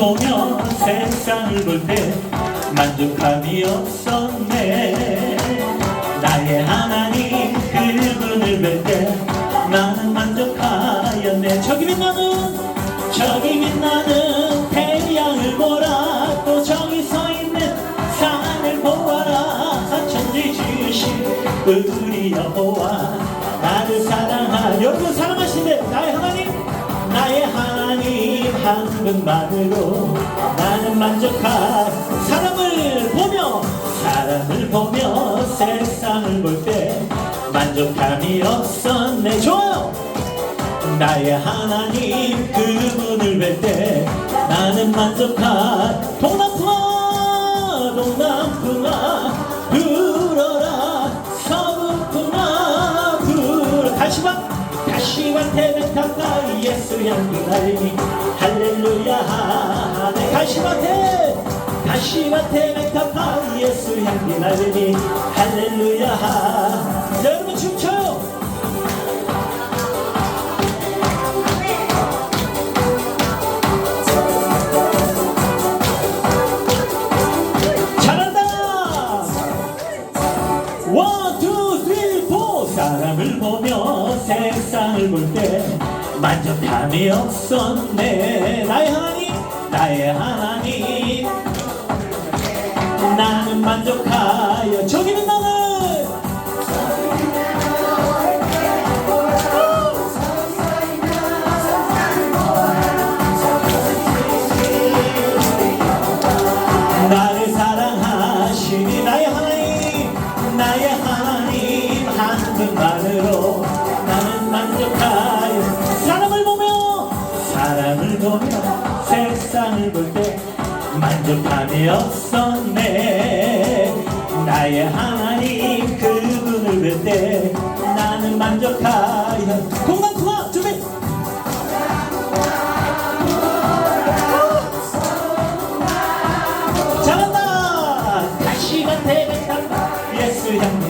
보며 세상을 볼 때 만족함이 없었네. 나의 하나님 그분을 뵐 때 나는 만족하였네. 저기 빛나는 저기 빛나는 태양을 보라 또 저기 서 있는 산을 보아라. 천지 지으신 우리 여호와 나를 사랑하 여러분 사랑하시네 나의 하나님 나의 하나님 한 분만으로 나는 만족할 사람을 보며 사람을 보며 세상을 볼 때 만족함이 없었네 좋아요. 나의 하나님 그분을 뵐 때 나는 만족할 동남풍 다시마 태백 가까이 예수 향기 날리니 할렐루야. 네 다시마 태 다시마 태백 가까이 예수 향기 날리니 할렐루야. 자 여러분 춤춰 사람을 보며 세상을 볼 때 만족함이 없었네. 나의 하나님, 나의 하나님. 나는 만족하여 저기는 나 세상을 볼 때 만족함이 없었네. 나의 하나님 그분을 볼때 나는 만족하여. 공간 투하 준비. 잘한다. 다시 만 태백한다. 예수 향기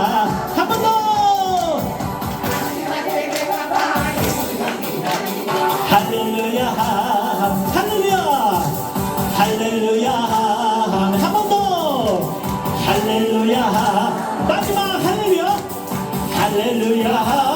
할렐루야. 마지막 할렐루야. 할렐루야.